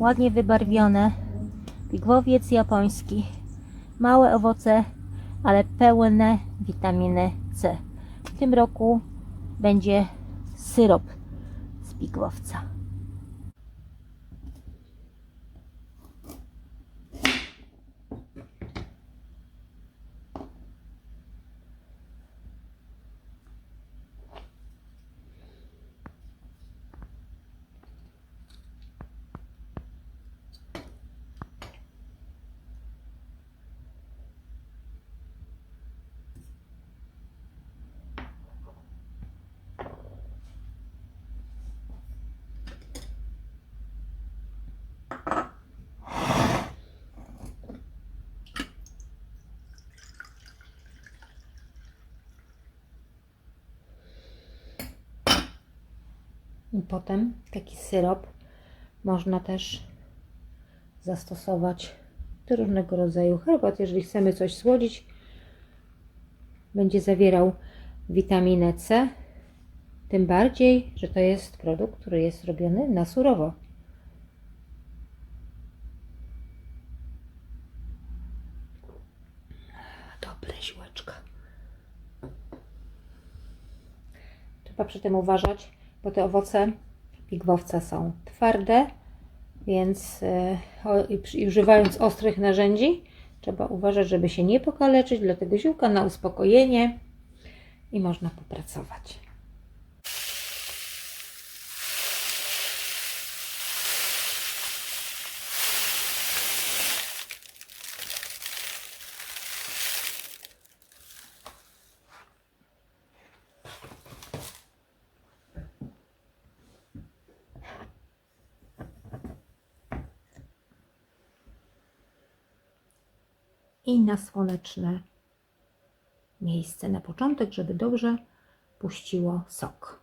ładnie wybarwione. Pigwowiec japoński. Małe owoce, ale pełne witaminy C. W tym roku będzie syrop z pigwowca. I potem taki syrop można też zastosować do różnego rodzaju herbat. Jeżeli chcemy coś słodzić, będzie zawierał witaminę C. Tym bardziej, że to jest produkt, który jest robiony na surowo. Dobre ziółeczka. Trzeba przy tym uważać, bo te owoce pigwowca są twarde, więc i używając ostrych narzędzi trzeba uważać, żeby się nie pokaleczyć, dlatego ziółka na uspokojenie i można popracować. I na słoneczne miejsce na początek, żeby dobrze puściło sok.